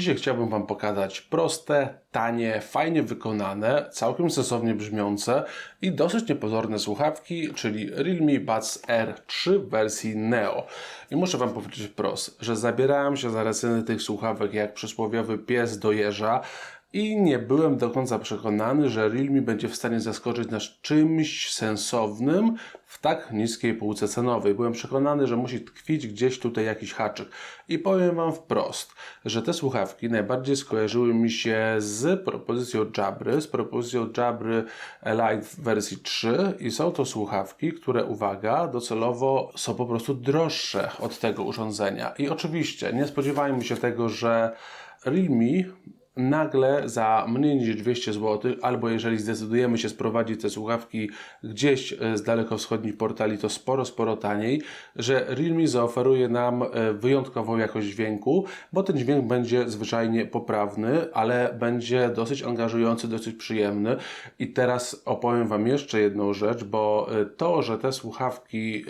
Dzisiaj chciałbym Wam pokazać proste, tanie, fajnie wykonane, całkiem sensownie brzmiące i dosyć niepozorne słuchawki, czyli Realme Buds R3 w wersji Neo. I muszę Wam powiedzieć wprost, że zabierałem się za receny tych słuchawek jak przysłowiowy pies do jeża, i nie byłem do końca przekonany, że Realme będzie w stanie zaskoczyć nas czymś sensownym w tak niskiej półce cenowej. Byłem przekonany, że musi tkwić gdzieś tutaj jakiś haczyk. I powiem Wam wprost, że te słuchawki najbardziej skojarzyły mi się z propozycją Jabry, z propozycją Jabry Elite wersji 3 i są to słuchawki, które, uwaga, docelowo są po prostu droższe od tego urządzenia. I oczywiście nie spodziewajmy się tego, że Realme nagle za mniej niż 200 zł, albo jeżeli zdecydujemy się sprowadzić te słuchawki gdzieś e, z dalekowschodnich portali, to sporo, sporo taniej, że Realme zaoferuje nam e, wyjątkową jakość dźwięku, bo ten dźwięk będzie zwyczajnie poprawny, ale będzie dosyć angażujący, dosyć przyjemny. I teraz opowiem Wam jeszcze jedną rzecz, bo e, to, że te słuchawki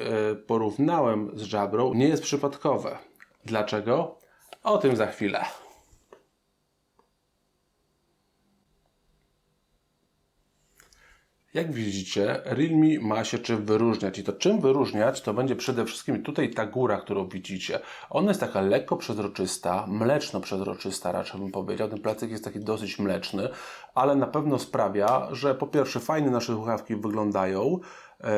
porównałem z Jabrą, nie jest przypadkowe. Dlaczego? O tym za chwilę. Jak widzicie, Realme ma się czym wyróżniać i to czym wyróżniać to będzie przede wszystkim tutaj ta góra, którą widzicie. Ona jest taka lekko przezroczysta, mleczno-przezroczysta raczej bym powiedział. Ten placyk jest taki dosyć mleczny, ale na pewno sprawia, że po pierwsze fajnie nasze słuchawki wyglądają,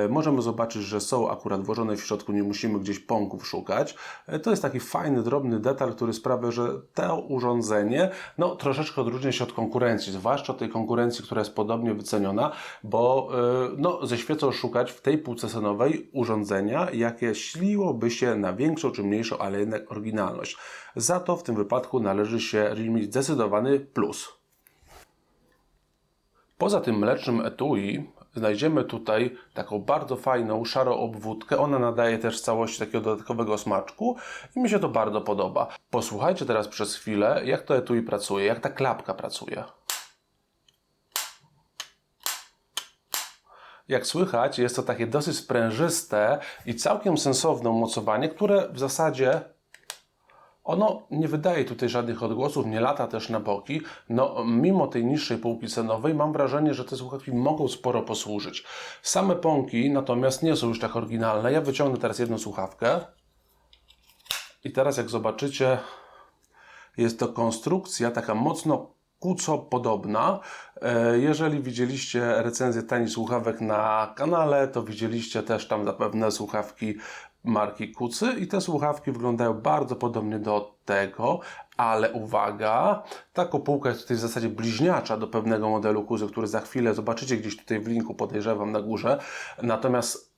możemy zobaczyć, że są akurat włożone w środku, nie musimy gdzieś pąków szukać. E, to jest taki fajny, drobny detal, który sprawia, że to urządzenie no, troszeczkę odróżnia się od konkurencji, zwłaszcza tej konkurencji, która jest podobnie wyceniona, bo e, no, ze świecą szukać w tej półce cenowej urządzenia, jakie śliłoby się na większą czy mniejszą, ale jednak oryginalność. Za to w tym wypadku należy się Realme zdecydowany plus. Poza tym mlecznym etui znajdziemy tutaj taką bardzo fajną, szarą obwódkę. Ona nadaje też całości takiego dodatkowego smaczku i mi się to bardzo podoba. Posłuchajcie teraz przez chwilę, jak to etui pracuje, jak ta klapka pracuje. Jak słychać, jest to takie dosyć sprężyste i całkiem sensowne umocowanie, które w zasadzie ono nie wydaje tutaj żadnych odgłosów, nie lata też na boki. No, mimo tej niższej półki cenowej, mam wrażenie, że te słuchawki mogą sporo posłużyć. Same pąki natomiast nie są już tak oryginalne. Ja wyciągnę teraz jedną słuchawkę. I teraz, jak zobaczycie, jest to konstrukcja taka mocno kuco podobna. E, jeżeli widzieliście recenzję tanich słuchawek na kanale, to widzieliście też tam zapewne słuchawki marki Kucy i te słuchawki wyglądają bardzo podobnie do tego, ale uwaga, ta kopułka jest tutaj w zasadzie bliźniacza do pewnego modelu Kuzy, który za chwilę zobaczycie gdzieś tutaj w linku, podejrzewam na górze. Natomiast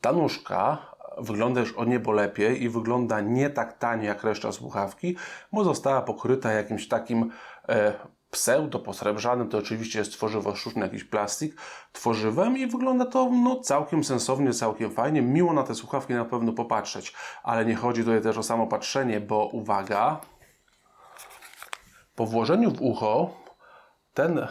ta nóżka wygląda już o niebo lepiej i wygląda nie tak tanie jak reszta słuchawki, bo została pokryta jakimś takim e, pseudo posrebrzanym, to oczywiście jest tworzywo sztuczne, jakiś plastik, tworzywem i wygląda to no, całkiem sensownie, całkiem fajnie. Miło na te słuchawki na pewno popatrzeć, ale nie chodzi tutaj też o samo patrzenie, bo uwaga, po włożeniu w ucho ten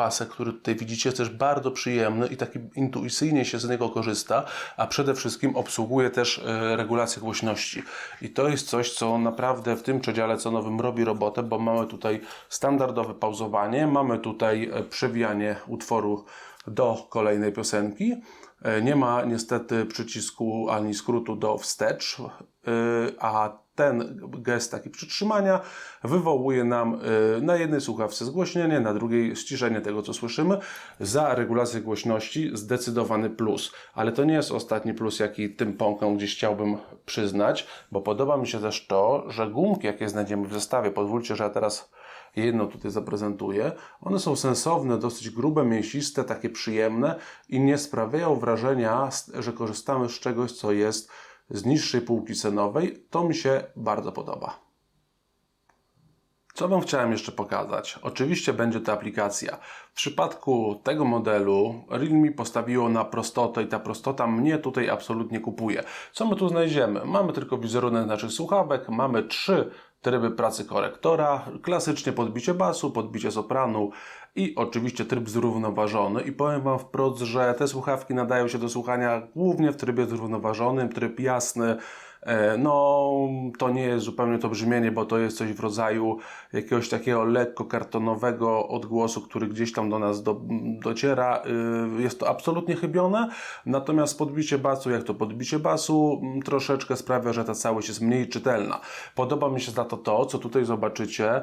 pasek, który tutaj widzicie, jest też bardzo przyjemny i taki intuicyjnie się z niego korzysta, a przede wszystkim obsługuje też e, regulację głośności. I to jest coś, co naprawdę w tym przedziale cenowym robi robotę, bo mamy tutaj standardowe pauzowanie, mamy tutaj e, przewijanie utworu do kolejnej piosenki. E, nie ma niestety przycisku ani skrótu do wstecz, a ten gest taki przytrzymania wywołuje nam y, na jednej słuchawce zgłośnienie, na drugiej ściszenie tego, co słyszymy. Za regulację głośności zdecydowany plus. Ale to nie jest ostatni plus, jaki tym pąkom gdzieś chciałbym przyznać, bo podoba mi się też to, że gumki, jakie znajdziemy w zestawie, pozwólcie, że ja teraz jedną tutaj zaprezentuję. One są sensowne, dosyć grube, mięsiste, takie przyjemne i nie sprawiają wrażenia, że korzystamy z czegoś, co jest z niższej półki cenowej, to mi się bardzo podoba. Co Wam chciałem jeszcze pokazać? Oczywiście będzie to aplikacja. W przypadku tego modelu Realme postawiło na prostotę i ta prostota mnie tutaj absolutnie kupuje. Co my tu znajdziemy? Mamy tylko wizerunek naszych słuchawek, mamy trzy tryby pracy korektora, klasycznie podbicie basu, podbicie sopranu i oczywiście tryb zrównoważony. I powiem Wam wprost, że te słuchawki nadają się do słuchania głównie w trybie zrównoważonym, tryb jasny, E, No, to nie jest zupełnie to brzmienie, bo to jest coś w rodzaju jakiegoś takiego lekko kartonowego odgłosu, który gdzieś tam do nas do, dociera. Y, Jest to absolutnie chybione, natomiast podbicie basu, jak to podbicie basu, troszeczkę sprawia, że ta całość jest mniej czytelna. Podoba mi się za to to, co tutaj zobaczycie, e,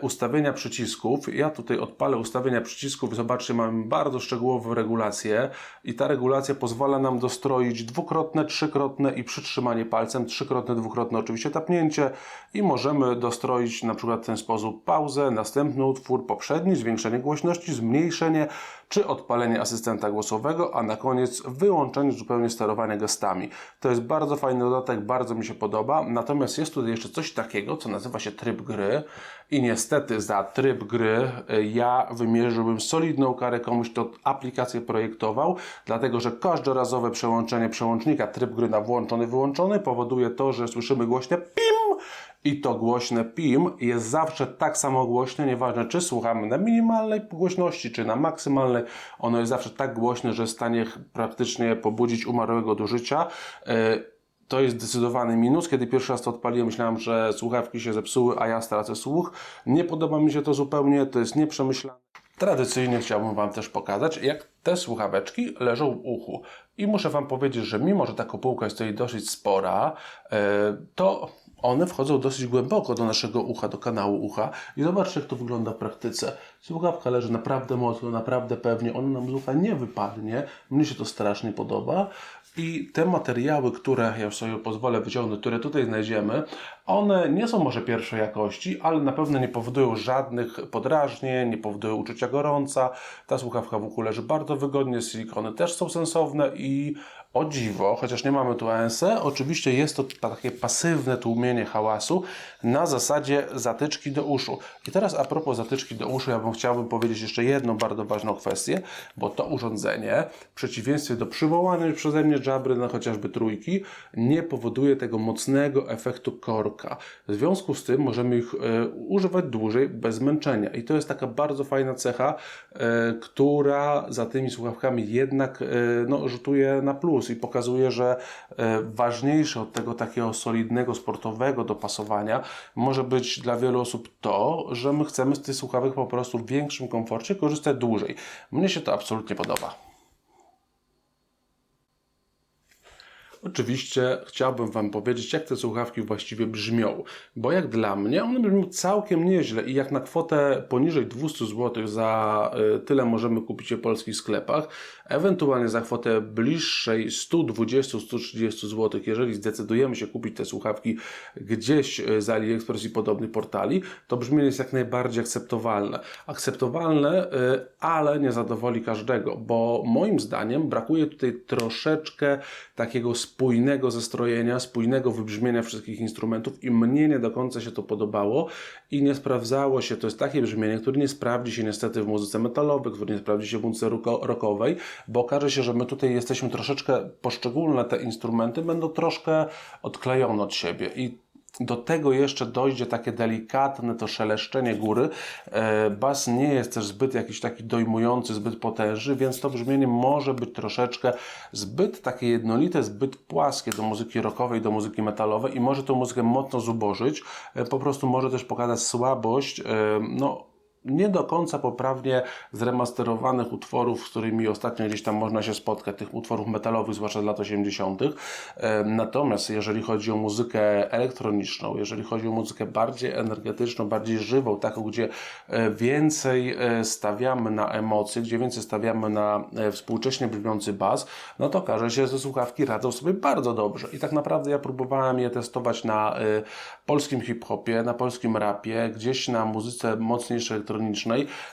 ustawienia przycisków. Ja tutaj odpalę ustawienia przycisków. Zobaczcie, mamy bardzo szczegółową regulację i ta regulacja pozwala nam dostroić dwukrotne, trzykrotne i przytrzymanie palcem, trzykrotne, dwukrotne oczywiście tapnięcie i możemy dostroić na przykład w ten sposób pauzę, następny utwór, poprzedni, zwiększenie głośności, zmniejszenie czy odpalenie asystenta głosowego, a na koniec wyłączenie zupełnie sterowania gestami. To jest bardzo fajny dodatek, bardzo mi się podoba. Natomiast jest tutaj jeszcze coś takiego, co nazywa się tryb gry i niestety za tryb gry y, ja wymierzyłbym solidną karę komuś, kto aplikację projektował, dlatego że każdorazowe przełączenie przełącznika tryb gry na włączony, wyłączony powoduje to, że słyszymy głośne PIM i to głośne PIM jest zawsze tak samo głośne, nieważne czy słuchamy na minimalnej głośności, czy na maksymalnej, ono jest zawsze tak głośne, że jest w stanie praktycznie pobudzić umarłego do życia. Yy, To jest zdecydowany minus. Kiedy pierwszy raz to odpaliłem, myślałem, że słuchawki się zepsuły, a ja stracę słuch. Nie podoba mi się to zupełnie, to jest nieprzemyślane. Tradycyjnie chciałbym Wam też pokazać, jak te słuchaweczki leżą w uchu. I muszę Wam powiedzieć, że mimo, że ta kopułka jest tutaj dosyć spora, e, to one wchodzą dosyć głęboko do naszego ucha, do kanału ucha. I zobaczcie, jak to wygląda w praktyce. Słuchawka leży naprawdę mocno, naprawdę pewnie. Ona nam z ucha nie wypadnie. Mnie się to strasznie podoba. I te materiały, które ja sobie pozwolę wyciągnąć, które tutaj znajdziemy, one nie są może pierwszej jakości, ale na pewno nie powodują żadnych podrażnień, nie powodują uczucia gorąca. Ta słuchawka w uchu leży bardzo wygodnie, silikony też są sensowne i o dziwo, chociaż nie mamy tu ANC, oczywiście jest to takie pasywne tłumienie hałasu na zasadzie zatyczki do uszu. I teraz a propos zatyczki do uszu, ja bym chciałbym powiedzieć jeszcze jedną bardzo ważną kwestię, bo to urządzenie, w przeciwieństwie do przywołanej przeze mnie żabry na chociażby trójki, nie powoduje tego mocnego efektu korka. W związku z tym możemy ich e, używać dłużej, bez zmęczenia. I to jest taka bardzo fajna cecha, e, która za tymi słuchawkami jednak e, no, rzutuje na plus i pokazuje, że e, ważniejsze od tego takiego solidnego, sportowego dopasowania może być dla wielu osób to, że my chcemy z tych słuchawek po prostu w większym komforcie korzystać dłużej. Mnie się to absolutnie podoba. Oczywiście chciałbym Wam powiedzieć, jak te słuchawki właściwie brzmią, bo jak dla mnie one brzmią całkiem nieźle i jak na kwotę poniżej 200 zł za y, tyle możemy kupić je w polskich sklepach, ewentualnie za kwotę bliższej 120-130 zł, jeżeli zdecydujemy się kupić te słuchawki gdzieś y, z AliExpress i podobnych portali, to brzmienie jest jak najbardziej akceptowalne. Akceptowalne, y, ale nie zadowoli każdego, bo moim zdaniem brakuje tutaj troszeczkę takiego spójnego zestrojenia, spójnego wybrzmienia wszystkich instrumentów i mnie nie do końca się to podobało i nie sprawdzało się. To jest takie brzmienie, które nie sprawdzi się niestety w muzyce metalowej, które nie sprawdzi się w muzyce rockowej, bo okaże się, że my tutaj jesteśmy troszeczkę, poszczególne te instrumenty będą troszkę odklejone od siebie i do tego jeszcze dojdzie takie delikatne to szeleszczenie góry. E, Bas nie jest też zbyt jakiś taki dojmujący, zbyt potężny, więc to brzmienie może być troszeczkę zbyt takie jednolite, zbyt płaskie do muzyki rockowej, do muzyki metalowej i może tę muzykę mocno zubożyć. E, Po prostu może też pokazać słabość, e, no nie do końca poprawnie zremasterowanych utworów, z którymi ostatnio gdzieś tam można się spotkać, tych utworów metalowych, zwłaszcza z lat 80. E, Natomiast jeżeli chodzi o muzykę elektroniczną, jeżeli chodzi o muzykę bardziej energetyczną, bardziej żywą, taką, gdzie e, więcej e, stawiamy na emocje, gdzie więcej stawiamy na e, współcześnie brzmiący bas, no to okaże się, że słuchawki radzą sobie bardzo dobrze. I tak naprawdę ja próbowałem je testować na polskim hip-hopie, na polskim rapie, gdzieś na muzyce mocniejszej elektronicznej,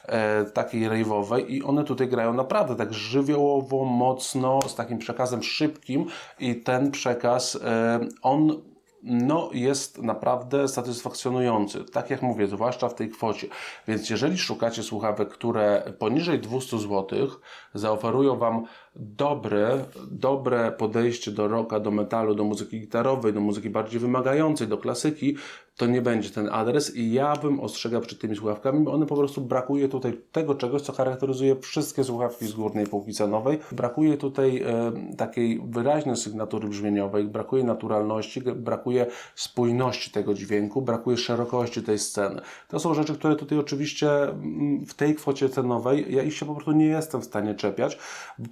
e, takiej rave'owej i one tutaj grają naprawdę tak żywiołowo, mocno, z takim przekazem szybkim i ten przekaz, e, on no, jest naprawdę satysfakcjonujący. Tak jak mówię, zwłaszcza w tej kwocie. Więc jeżeli szukacie słuchawek, które poniżej 200 zł zaoferują Wam dobre, dobre podejście do rocka, do metalu, do muzyki gitarowej, do muzyki bardziej wymagającej, do klasyki, to nie będzie ten adres i ja bym ostrzegał przed tymi słuchawkami, bo one po prostu brakuje tutaj tego czegoś, co charakteryzuje wszystkie słuchawki z górnej półki cenowej. Brakuje tutaj e, takiej wyraźnej sygnatury brzmieniowej, brakuje naturalności, brakuje spójności tego dźwięku, brakuje szerokości tej sceny. To są rzeczy, które tutaj oczywiście mm, w tej kwocie cenowej ja ich się po prostu nie jestem w stanie czepiać.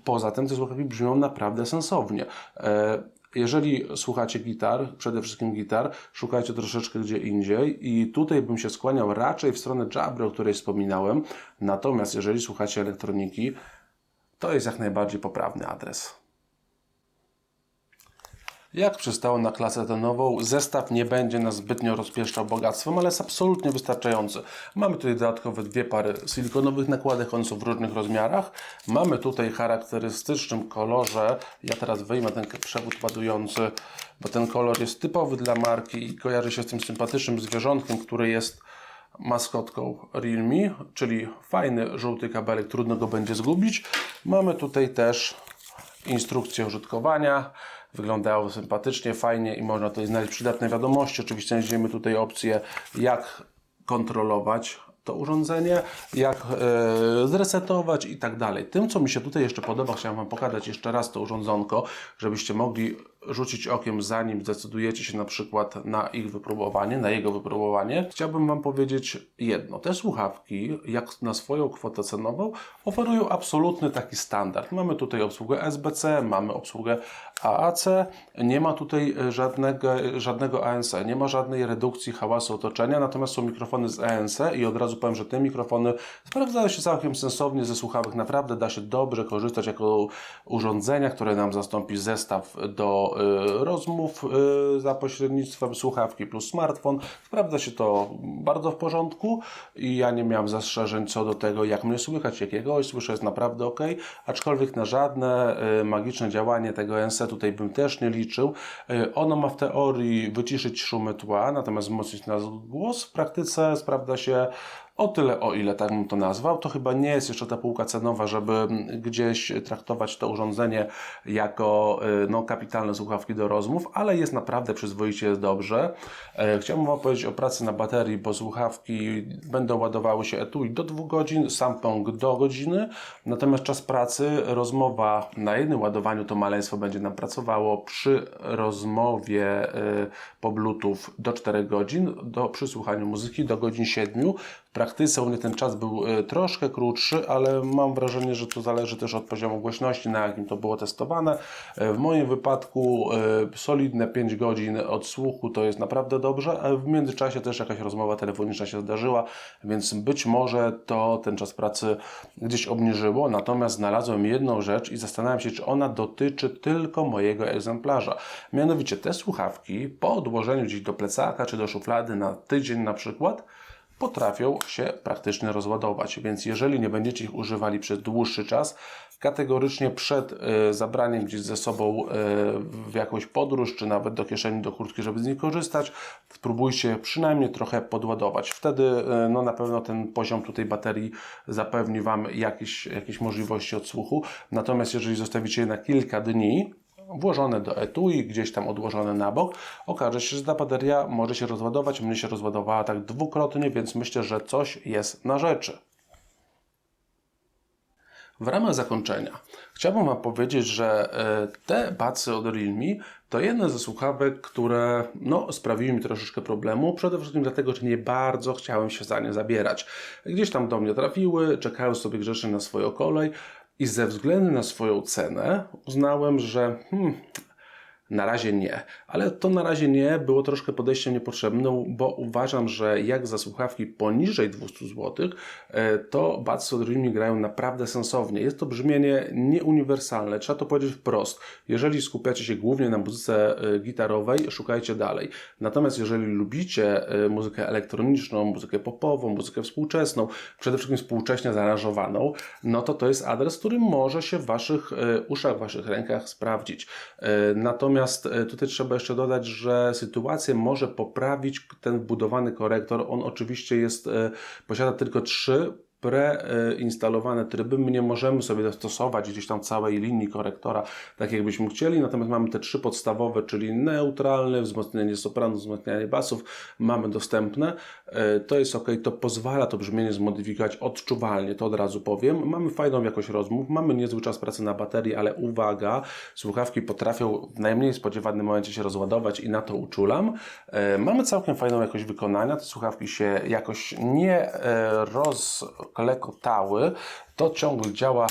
Poza tym te słuchawki brzmią naprawdę sensownie. E, jeżeli słuchacie gitar, przede wszystkim gitar, szukajcie troszeczkę gdzie indziej i tutaj bym się skłaniał raczej w stronę Jabry, o której wspominałem. Natomiast jeżeli słuchacie elektroniki, to jest jak najbardziej poprawny adres. Jak przystało na klasę tenową, zestaw nie będzie nas zbytnio rozpieszczał bogactwem, ale jest absolutnie wystarczający. Mamy tutaj dodatkowe dwie pary silikonowych nakładek, one są w różnych rozmiarach. Mamy tutaj charakterystycznym kolorze, ja teraz wyjmę ten przewód ładujący, bo ten kolor jest typowy dla marki i kojarzy się z tym sympatycznym zwierzątkiem, który jest maskotką Realme, czyli fajny żółty kabelek, trudno go będzie zgubić. Mamy tutaj też instrukcję użytkowania. Wyglądało sympatycznie, fajnie i można tutaj znaleźć przydatne wiadomości. Oczywiście znajdziemy tutaj opcję, jak kontrolować to urządzenie, jak e, zresetować i tak dalej. Tym, co mi się tutaj jeszcze podoba, chciałem Wam pokazać jeszcze raz to urządzonko, żebyście mogli rzucić okiem, zanim zdecydujecie się na przykład na ich wypróbowanie, na jego wypróbowanie. Chciałbym Wam powiedzieć jedno. Te słuchawki, jak na swoją kwotę cenową, oferują absolutny taki standard. Mamy tutaj obsługę SBC, mamy obsługę AAC, nie ma tutaj żadnego, żadnego ANC, nie ma żadnej redukcji hałasu otoczenia, natomiast są mikrofony z ANC i od razu powiem, że te mikrofony sprawdzają się całkiem sensownie ze słuchawek. Naprawdę da się dobrze korzystać jako urządzenia, które nam zastąpi zestaw do y, rozmów y, za pośrednictwem słuchawki plus smartfon. Sprawdza się to bardzo w porządku i ja nie miałem zastrzeżeń co do tego, jak mnie słychać, jakiego słyszę jest naprawdę ok, aczkolwiek na żadne y, magiczne działanie tego ANC tutaj bym też nie liczył. Ono ma w teorii wyciszyć szumy tła, natomiast wzmocnić nas głos. W praktyce sprawdza się o tyle, o ile tak bym to nazwał, to chyba nie jest jeszcze ta półka cenowa, żeby gdzieś traktować to urządzenie jako y, no, kapitalne słuchawki do rozmów, ale jest naprawdę przyzwoicie, dobrze. E, Chciałbym Wam powiedzieć o pracy na baterii, bo słuchawki będą ładowały się etui do 2 godzin, Samsung do godziny, natomiast czas pracy, rozmowa na jednym ładowaniu to maleństwo będzie nam pracowało przy rozmowie y, po Bluetooth do 4 godzin, do przysłuchaniu muzyki do godzin 7. Praktyce u mnie ten czas był y, troszkę krótszy, ale mam wrażenie, że to zależy też od poziomu głośności, na jakim to było testowane. Y, W moim wypadku y, solidne 5 godzin odsłuchu to jest naprawdę dobrze, a w międzyczasie też jakaś rozmowa telefoniczna się zdarzyła, więc być może to ten czas pracy gdzieś obniżyło. Natomiast znalazłem jedną rzecz i zastanawiam się, czy ona dotyczy tylko mojego egzemplarza. Mianowicie te słuchawki po odłożeniu gdzieś do plecaka czy do szuflady na tydzień na przykład, potrafią się praktycznie rozładować. Więc jeżeli nie będziecie ich używali przez dłuższy czas, kategorycznie przed y, zabraniem gdzieś ze sobą y, w jakąś podróż, czy nawet do kieszeni, do kurtki, żeby z nich korzystać, spróbujcie przynajmniej trochę podładować. Wtedy y, no, na pewno ten poziom tutaj baterii zapewni Wam jakieś, jakieś możliwości odsłuchu. Natomiast jeżeli zostawicie je na kilka dni, włożone do etui, gdzieś tam odłożone na bok, okaże się, że ta bateria może się rozładować. Mnie się rozładowała tak dwukrotnie, więc myślę, że coś jest na rzeczy. W ramach zakończenia chciałbym Wam powiedzieć, że e, te bacy od Realme to jedne ze słuchawek, które no, sprawiły mi troszeczkę problemu. Przede wszystkim dlatego, że nie bardzo chciałem się za nie zabierać. Gdzieś tam do mnie trafiły, czekają sobie grzecznie na swoją kolej i ze względu na swoją cenę uznałem, że hmm, na razie nie, ale to na razie nie było troszkę podejściem niepotrzebnym, bo uważam, że jak za słuchawki poniżej 200 zł, e, to Budsy od Realme grają naprawdę sensownie. Jest to brzmienie nieuniwersalne, trzeba to powiedzieć wprost. Jeżeli skupiacie się głównie na muzyce e, gitarowej, szukajcie dalej. Natomiast jeżeli lubicie e, muzykę elektroniczną, muzykę popową, muzykę współczesną, przede wszystkim współcześnie zaaranżowaną, no to to jest adres, który może się w Waszych uszach, w Waszych rękach sprawdzić. E, Natomiast e, tutaj trzeba jeszcze dodać, że sytuację może poprawić ten wbudowany korektor. On oczywiście jest, e, posiada tylko trzy preinstalowane tryby. My nie możemy sobie dostosować gdzieś tam całej linii korektora, tak jakbyśmy chcieli, natomiast mamy te trzy podstawowe, czyli neutralny, wzmocnienie sopranu, wzmocnienie basów, mamy dostępne. E, To jest ok, to pozwala to brzmienie zmodyfikować odczuwalnie, to od razu powiem. Mamy fajną jakość rozmów, mamy niezły czas pracy na baterii, ale uwaga, słuchawki potrafią w najmniej spodziewanym momencie się rozładować i na to uczulam. E, Mamy całkiem fajną jakość wykonania, te słuchawki się jakoś nie e, rozklekotały, to ciągle działa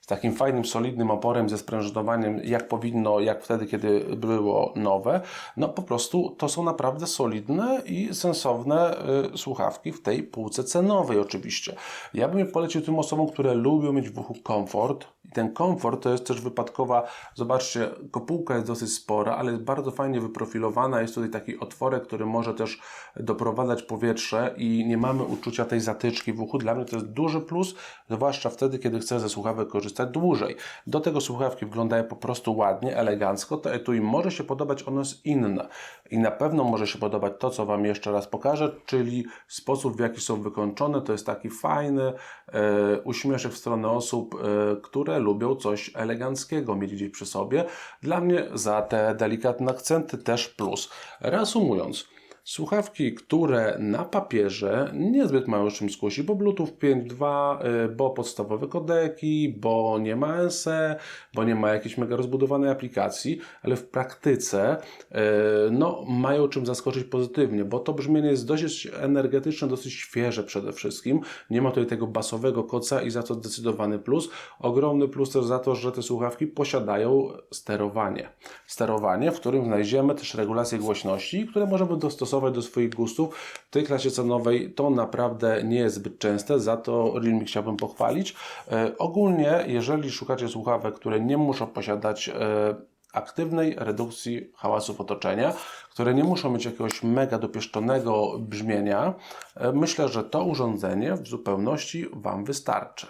z takim fajnym, solidnym oporem, ze sprężynowaniem, jak powinno, jak wtedy, kiedy było nowe. No po prostu to są naprawdę solidne i sensowne y, słuchawki w tej półce cenowej oczywiście. Ja bym polecił tym osobom, które lubią mieć w uchu komfort. Ten komfort to jest też wypadkowa, zobaczcie, kopułka jest dosyć spora, ale jest bardzo fajnie wyprofilowana. Jest tutaj taki otworek, który może też doprowadzać powietrze i nie mamy uczucia tej zatyczki w uchu. Dla mnie to jest duży plus, zwłaszcza wtedy, kiedy chcę ze słuchawek korzystać dłużej. Do tego słuchawki wyglądają po prostu ładnie, elegancko. To etui może się podobać, ono jest inne. I na pewno może się podobać to, co Wam jeszcze raz pokażę, czyli sposób, w jaki są wykończone. To jest taki fajny e, uśmieszek w stronę osób, e, które lubią coś eleganckiego mieć gdzieś przy sobie. Dla mnie za te delikatne akcenty też plus. Reasumując, Słuchawki, które na papierze niezbyt mają czym skusić, bo Bluetooth 5.2, y, bo podstawowe kodeki, bo nie ma NSE, bo nie ma jakiejś mega rozbudowanej aplikacji, ale w praktyce y, no, mają czym zaskoczyć pozytywnie, bo to brzmienie jest dosyć energetyczne, dosyć świeże przede wszystkim. Nie ma tutaj tego basowego koca i za to zdecydowany plus. Ogromny plus też za to, że te słuchawki posiadają sterowanie. Sterowanie, w którym znajdziemy też regulację głośności, które możemy dostosować do swoich gustów. W tej klasie cenowej to naprawdę nie jest zbyt częste, za to Realme chciałbym pochwalić. E, ogólnie, jeżeli szukacie słuchawek, które nie muszą posiadać e, aktywnej redukcji hałasów otoczenia, które nie muszą mieć jakiegoś mega dopieszczonego brzmienia, e, myślę, że to urządzenie w zupełności Wam wystarczy.